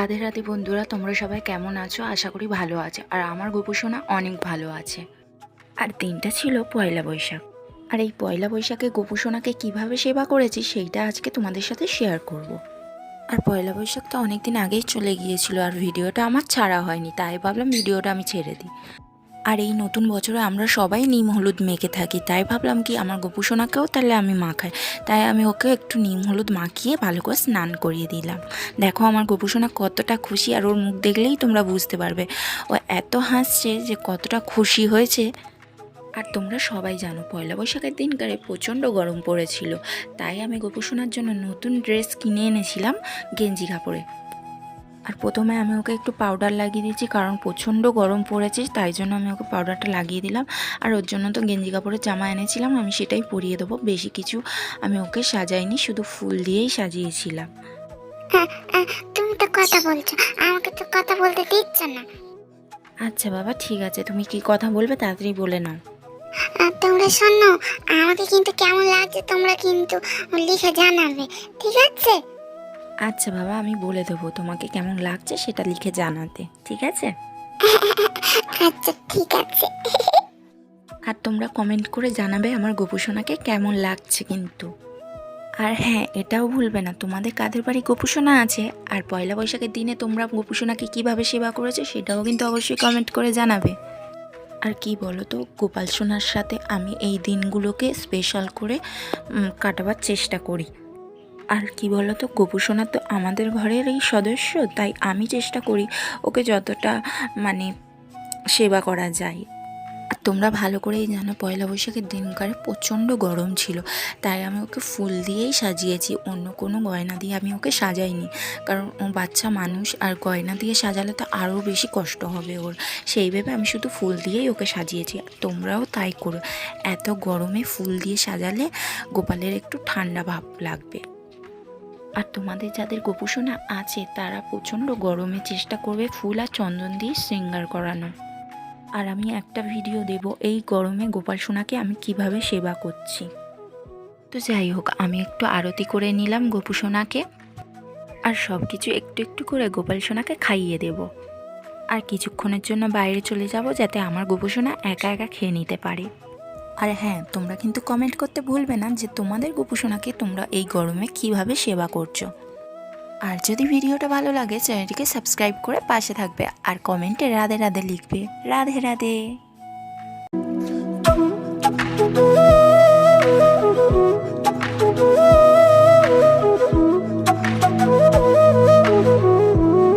রাধে রাধে বন্ধুরা, তোমরা সবাই কেমন আছো? আশা করি ভালো আছে। আর আমার গোপুসোনা অনেক ভালো আছে। আর দিনটা ছিল পয়লা বৈশাখ। আর এই পয়লা বৈশাখে গোপুসোনাকে কীভাবে সেবা করেছি, সেইটা আজকে তোমাদের সাথে শেয়ার করব। আর পয়লা বৈশাখ তো অনেক দিন আগেই চলে গিয়েছিল, আর ভিডিওটা আমার ছাড়া হয়নি, তাই ভাবলাম ভিডিওটা আমি ছেড়ে দিই। আর এই নতুন বছরে আমরা সবাই নিম হলুদ মেখে থাকি। তাই ভাবলাম কি আমার গোপুসোনাকেও তাহলে আমি মাখাই। তাই আমি ওকে একটু নিম হলুদ মাখিয়ে ভালো করে স্নান করিয়ে দিলাম। দেখো আমার গোপুসোনা কতটা খুশি আর ওর মুখ দেখলেই তোমরা বুঝতে পারবে। ও এত হাসছে যে কতটা খুশি হয়েছে। আর তোমরা সবাই জানো, পয়লা বৈশাখের দিনকারে প্রচণ্ড গরম পড়েছিল। তাই আমি গোপুসোনার জন্য নতুন ড্রেস কিনে এনেছিলাম গেঞ্জি কাপড়ে। আর প্রথমে আমি ওকে একটু পাউডার লাগিয়ে দিয়েছি কারণ প্রচণ্ড গরম পড়েছে তাই জন্য আমি ওকে পাউডারটা লাগিয়ে দিলাম। আর ওর জন্য তো গেঞ্জি কাপড়ের জামা এনেছিলাম আমি সেটাই পরিয়ে দেবো। বেশি কিছু আমি ওকে সাজাইনি শুধু ফুল দিয়েই সাজিয়েছিলাম। আহ, আহ, তুমি তো কথা বলছো আমাকে তো কথা বলতে দিচ্ছ না। আচ্ছা বাবা ঠিক আছে তুমি কি কথা বলবে তাড়াতাড়ি বলে নাও। তোমরা শোনো আমাকে কিন্তু কেমন লাগছে তোমরা কিন্তু লিখে জানাবে ঠিক আছে? আচ্ছা বাবা আমি বলে দেবো তোমাকে কেমন লাগছে সেটা লিখে জানাতে ঠিক আছে? আচ্ছা ঠিক আছে। আর তোমরা কমেন্ট করে জানাবে আমার গোপুসোনাকে কেমন লাগছে কিন্তু। আর হ্যাঁ এটাও ভুলবে না তোমাদের কাদের বাড়ি গোপুসোনা আছে? আর পয়লা বৈশাখের দিনে তোমরা গোপুসোনাকে কীভাবে সেবা করেছ সেটাও কিন্তু অবশ্যই কমেন্ট করে জানাবে। আর কি বলো তো গোপাল সোনার সাথে আমি এই দিনগুলোকে স্পেশাল করে কাটাবার চেষ্টা করি। আর কি বলো তো গোপুসোনা তো আমাদের ঘরের এই সদস্য, তাই আমি চেষ্টা করি ওকে যতটা মানে সেবা করা যায়। তোমরা ভালো করেই জানো, পয়লা বৈশাখের দিনকারে প্রচণ্ড গরম ছিল, তাই আমি ওকে ফুল দিয়েই সাজিয়েছি, অন্য কোনো গয়না দিয়ে আমি ওকে সাজাইনি। কারণ ও বাচ্চা মানুষ, আর গয়না দিয়ে সাজালে তো আরও বেশি কষ্ট হবে ওর। সেই ভেবে আমি শুধু ফুল দিয়েই ওকে সাজিয়েছি, আর তোমরাও তাই করো। এত গরমে ফুল দিয়ে সাজালে গোপালের একটু ঠান্ডা ভাব লাগবে। আর তোমাদের যাদের গোপুসোনা আছে, তারা প্রচণ্ড গরমে চেষ্টা করবে ফুল আর চন্দন দিয়ে শৃঙ্গার করানো। আর আমি একটা ভিডিও দেব, এই গরমে গোপাল সোনাকে আমি কীভাবে সেবা করছি। তো যাই হোক, আমি একটু আরতি করে নিলাম গোপু সোনাকে আর সব কিছু একটু একটু করে গোপাল সোনাকে খাইয়ে দেব। আর কিছুক্ষণের জন্য বাইরে চলে যাব, যাতে আমার গোপু সোনা একা একা খেয়ে নিতে পারে। আর হ্যাঁ তোমরা কিন্তু কমেন্ট করতে ভুলবে না যে তোমাদের গোপুসোনাকে তোমরা এই গরমে কীভাবে সেবা করছ। আর যদি ভিডিওটা ভালো লাগে, চ্যানেলটিকে সাবস্ক্রাইব করে পাশে থাকবে আর কমেন্টে রাধে রাধে লিখবে। রাধে রাধে।